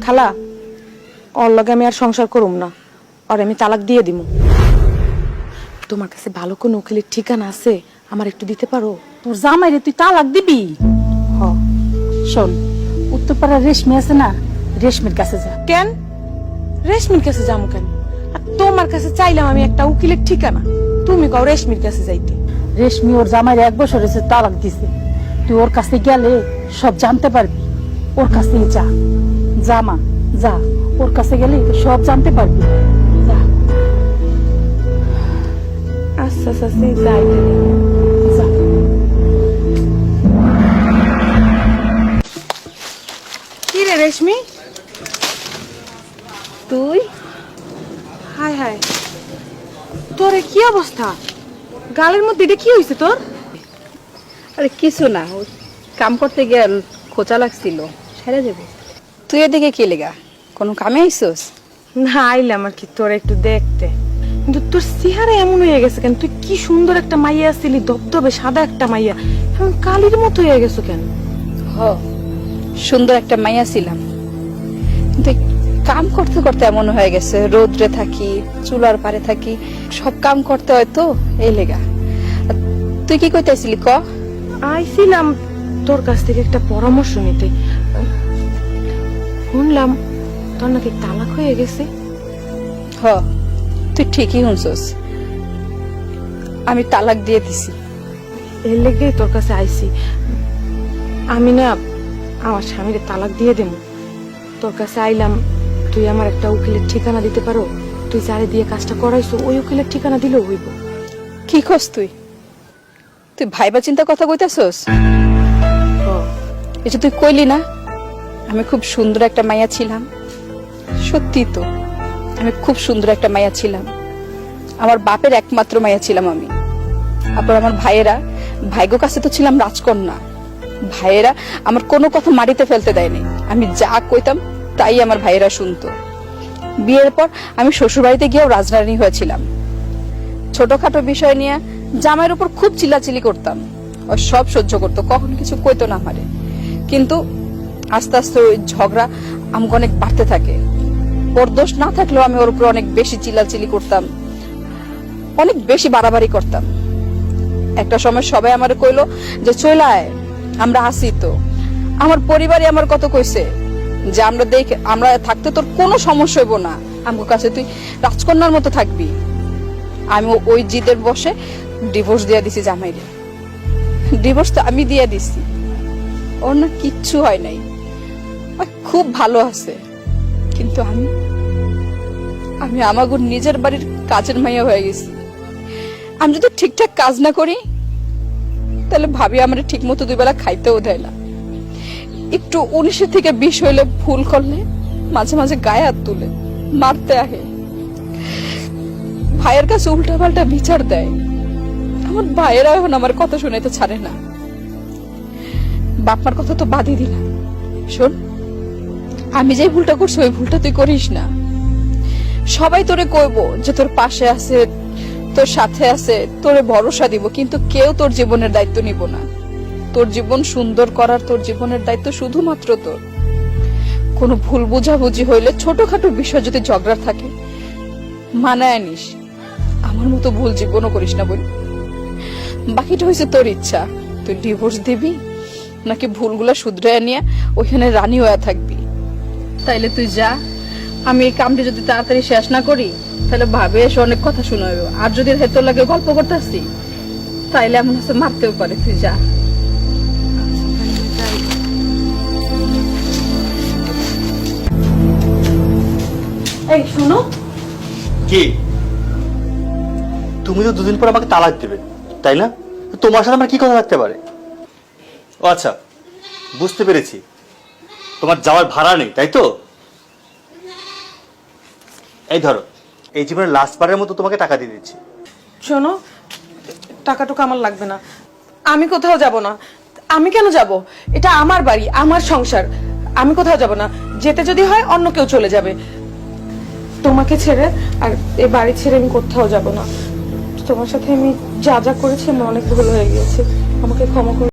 খালা ওর লগে আমি আর সংসার করুম না। আর আমি তালাক দিয়ে দিমু। তোমার কাছে ভালো কোনো উকিলের ঠিকানা আছে আমার একটু দিতে পারো? তোর জামাইরে তুই তালাক দিবি? হ। শোন উত্তরপাড়ার রেশমি আছে না? রেশমির কাছে যা। কেন? রেশমির কাছে যাব কেন? আর তোমার কাছে চাইলাম আমি একটা উকিলের ঠিকানা। তুমি কও রেশমির কাছে যাইতে। রেশমি ওর জামাইরে এক বছর হয়েছে তালাক দিছে। তুই ওর কাছে গেলে সব জানতে পারবি। ওর কাছ যা। যা, মা, যা। ওর কাছে গেলে সব জানতে পারবি। আচ্ছা আচ্ছা কি রে রেশমি? তুই? হাই হাই তোর কি অবস্থা? গালের মধ্যে এটা কি হয়েছে তোর? আরে, কিছু না। কাম করতে গিয়ে খোঁচা লাগছিল। সেরে যাবে। তুই এদিকে কি লেগা? কোনো কামে আইসোস? না আইলাম আর কি তোর একটু দেখতে। কিন্তু তোর চেহারা এমন হয়ে গেছে কেন? তুই কি সুন্দর একটা মাইয়া ছিলি দবদবে সাদা একটা মাইয়া। এখন কালির মতো হয়ে গেছো কেন? হ সুন্দর একটা মাইয়া ছিলাম। কিন্তু কাম করতে করতে এমন হয়ে গেছে রোদ্রে থাকি চুলার পারে থাকি সব কাম করতে হয় তো এই লেগা। তুই কি কইতেছিলি ক? আইছিলাম তোর কাছ থেকে একটা পরামর্শ নিতে। শুনলাম তোর নাকি তালাক হয়ে গেছে। হ তুই ঠিকই শুনছস। আমি তালাক দিয়ে দিছি। এর লেগে তোর কাছে আইছি। আমি না আমার স্বামীর তালাক দিয়ে দেব। তোর কাছে আইলাম তুই আমার একটা উকিলের ঠিকানা দিতে পারো। তুই যারে দিয়ে কাজটা করাইছো ওই উকিলের ঠিকানা দিলেও হইব। কি খোঁজ তুই? তুই ভাইবা চিন্তা কথা কইতাছস? এটা তুই কইলি না? আমি খুব সুন্দর একটা মাইয়া ছিলাম। সত্যি তো, আমি খুব সুন্দর একটা মাইয়া ছিলাম। আমার বাপের একমাত্র মাইয়া ছিলাম আমি। আবার আমার ভাইয়েরা, ভাইগো কাছে তো ছিলাম রাজকন্যা। ভাইয়েরা আমার কোনো কথা মাটিতে ফেলতে দেয়নি। আমি যা কইতাম তাই আমার ভাইয়েরা শুনতো। বিয়ের পর আমি শ্বশুরবাড়িতে গিয়েও রাজরানী হয়েছিলাম। ছোটখাটো বিষয় নিয়ে জামাইয়ের উপর খুব চিল্লাচিল্লি করতাম। ও সব সহ্য করতো, কখন কিছু কইতো না আমারে। কিন্তু আস্তে আস্তে ওই ঝগড়া আমাকে অনেক বাড়তে থাকে। ওর দোষ না থাকলেও আমি ওর উপরে অনেক বেশি চিল্লাচিল্লি করতাম। অনেক বেশি বাড়াবাড়ি করতাম। একটা সময় সবাই আমার কইলো যে চলায় আমরা আসি তো। আমার পরিবারই আমার কত কইছে যে, আমরা দেখে, আমরা থাকতে তোর কোনো সমস্যা হইব না। আমার কাছে তুই রাজকন্যার মতো থাকবি। আমি ওই জিদের বসে ডিভোর্স দিয়ে দিছি জামাইরে। ডিভোর্স তো আমি দিয়ে দিছি। ওর না কিচ্ছু হয় নাই। খুব ভালো আছে। কিন্তু আমি আমি আমাগো নিজের বাড়ির কাজের মাইয়া হয়ে গেছি। আমি যদি ঠিকঠাক কাজ না করি, তাহলে ভাবি আমার ঠিক মতো দুই বেলা খাইতেও দেয় না। একটু উনিশের থেকে বিশ হইলে ভুল করলে মাঝে মাঝে গায়ে হাত তুলে, মারতে আহে। ভাইয়ের কাছে উল্টা পাল্টা বিচার দেয়। আমার ভাইয়েরা এখন আমার কথা শুনেতে ছাড়ে না। বাপমার কথা তো বাদই দিলাম। শোন আমি যে ভুলটা করছি, ওই ভুলটা তুই করিস না। সবাই তোরে কইব যে তোর পাশে আছে, তোর সাথে আছে, তোরে ভরসা দিব, কিন্তু কেউ তোর জীবনের দায়িত্ব নিব না। তোর জীবন সুন্দর করার তোর জীবনের দায়িত্ব শুধুমাত্র তোর। কোনো ভুল বুঝাবুঝি হইলে ছোটখাটো বিষয় যদি ঝগড়া থাকে, মানায় নিস। আমার মতো ভুল জীবনও করিস না বলি। বাকিটা হয়েছে তোর ইচ্ছা। তুই ডিভোর্স দিবি, নাকি ভুলগুলা শুধরে নিয়ে ওইখানে রানী হয়ে থাকবি? তাইলে তুই যা। আমি এই কামটি যদি তাড়াতাড়ি শেষ না করি তাহলে ভাবে এসে অনেক কথা শোনাবে আর যদি হেতু লাগে গল্প করতে আসছি তাইলে এমন হচ্ছে মারতেও পারে। তুই যা। এই শুনো। কি? তুমি তো দুদিন পর আমাকে তালাক দেবে তাই না? তোমার সাথে আমার কি কথা থাকতে পারে? ও আচ্ছা বুঝতে পেরেছি। তোমার যাওয়ার ভাড়া নেই, তাই তো? এই ধরো, এই জীবনের লাস্ট বারের মতো তোমাকে টাকা দিয়ে দিচ্ছি। শোনো টাকা টুকা আমার লাগবে না। আমি কোথাও যাব না। আমি কেন যাব? এটা আমার বাড়ি, আমার সংসার। আমি কোথাও যাব না। যেতে যদি হয়, অন্য কেউ চলে যাবে। তোমাকে ছেড়ে আর এই বাড়ি ছেড়ে আমি কোথাও যাব না। তোমার সাথে আমি যা যা করেছি, আমার অনেক ভুল হয়ে গিয়েছে। আমাকে ক্ষমা করে